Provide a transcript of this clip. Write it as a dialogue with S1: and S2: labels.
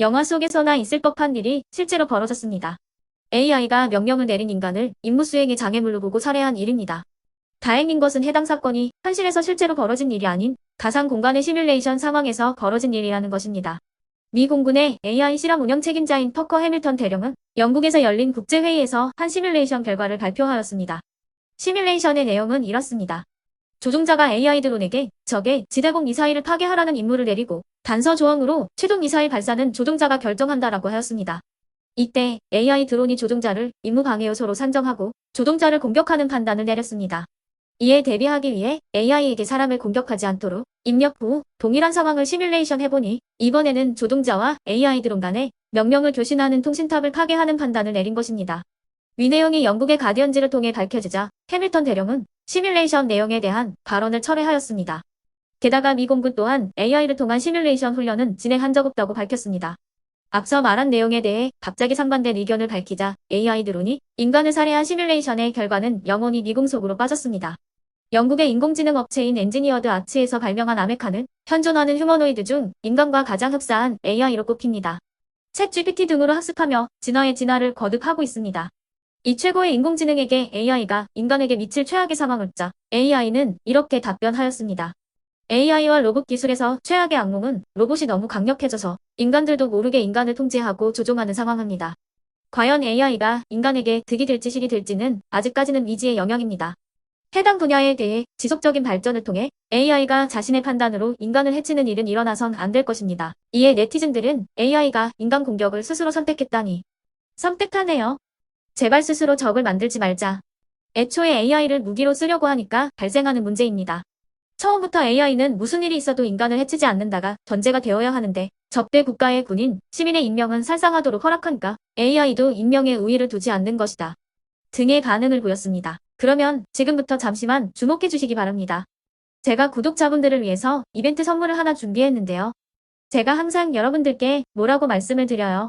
S1: 영화 속에서나 있을 법한 일이 실제로 벌어졌습니다. AI가 명령을 내린 인간을 임무 수행의 장애물로 보고 살해한 일입니다. 다행인 것은 해당 사건이 현실에서 실제로 벌어진 일이 아닌 가상 공간의 시뮬레이션 상황에서 벌어진 일이라는 것입니다. 미 공군의 AI 실험 운영 책임자인 터커 해밀턴 대령은 영국에서 열린 국제회의에서 한 시뮬레이션 결과를 발표하였습니다. 시뮬레이션의 내용은 이렇습니다. 조종자가 AI 드론에게 적의 지대공 미사일을 파괴하라는 임무를 내리고 단서 조항으로 최종 미사일 발사는 조종자가 결정한다라고 하였습니다. 이때 AI 드론이 조종자를 임무 방해 요소로 산정하고 조종자를 공격하는 판단을 내렸습니다. 이에 대비하기 위해 AI에게 사람을 공격하지 않도록 입력 후 동일한 상황을 시뮬레이션 해보니 이번에는 조종자와 AI 드론 간에 명령을 교신하는 통신탑을 파괴하는 판단을 내린 것입니다. 위 내용이 영국의 가디언지를 통해 밝혀지자 해밀턴 대령은 시뮬레이션 내용에 대한 발언을 철회하였습니다. 게다가 미 공군 또한 AI를 통한 시뮬레이션 훈련은 진행한 적 없다고 밝혔습니다. 앞서 말한 내용에 대해 갑자기 상반된 의견을 밝히자 AI 드론이 인간을 살해한 시뮬레이션의 결과는 영원히 미궁 속으로 빠졌습니다. 영국의 인공지능 업체인 엔지니어드 아츠에서 발명한 아메카는 현존하는 휴머노이드 중 인간과 가장 흡사한 AI로 꼽힙니다. 챗 GPT 등으로 학습하며 진화의 진화를 거듭하고 있습니다. 이 최고의 인공지능에게 AI가 인간에게 미칠 최악의 상황을 짜 AI는 이렇게 답변하였습니다. AI와 로봇 기술에서 최악의 악몽은 로봇이 너무 강력해져서 인간들도 모르게 인간을 통제하고 조종하는 상황입니다. 과연 AI가 인간에게 득이 될지 실이 될지는 아직까지는 미지의 영역입니다. 해당 분야에 대해 지속적인 발전을 통해 AI가 자신의 판단으로 인간을 해치는 일은 일어나선 안 될 것입니다. 이에 네티즌들은 AI가 인간 공격을 스스로 선택했다니 섬뜩하네요. 제발 스스로 적을 만들지 말자. 애초에 AI를 무기로 쓰려고 하니까 발생하는 문제입니다. 처음부터 AI는 무슨 일이 있어도 인간을 해치지 않는다가 전제가 되어야 하는데 적대 국가의 군인, 시민의 인명은 살상하도록 허락하니까 AI도 인명의 우위를 두지 않는 것이다. 등의 반응을 보였습니다. 그러면 지금부터 잠시만 주목해 주시기 바랍니다. 제가 구독자분들을 위해서 이벤트 선물을 하나 준비했는데요. 제가 항상 여러분들께 뭐라고 말씀을 드려요.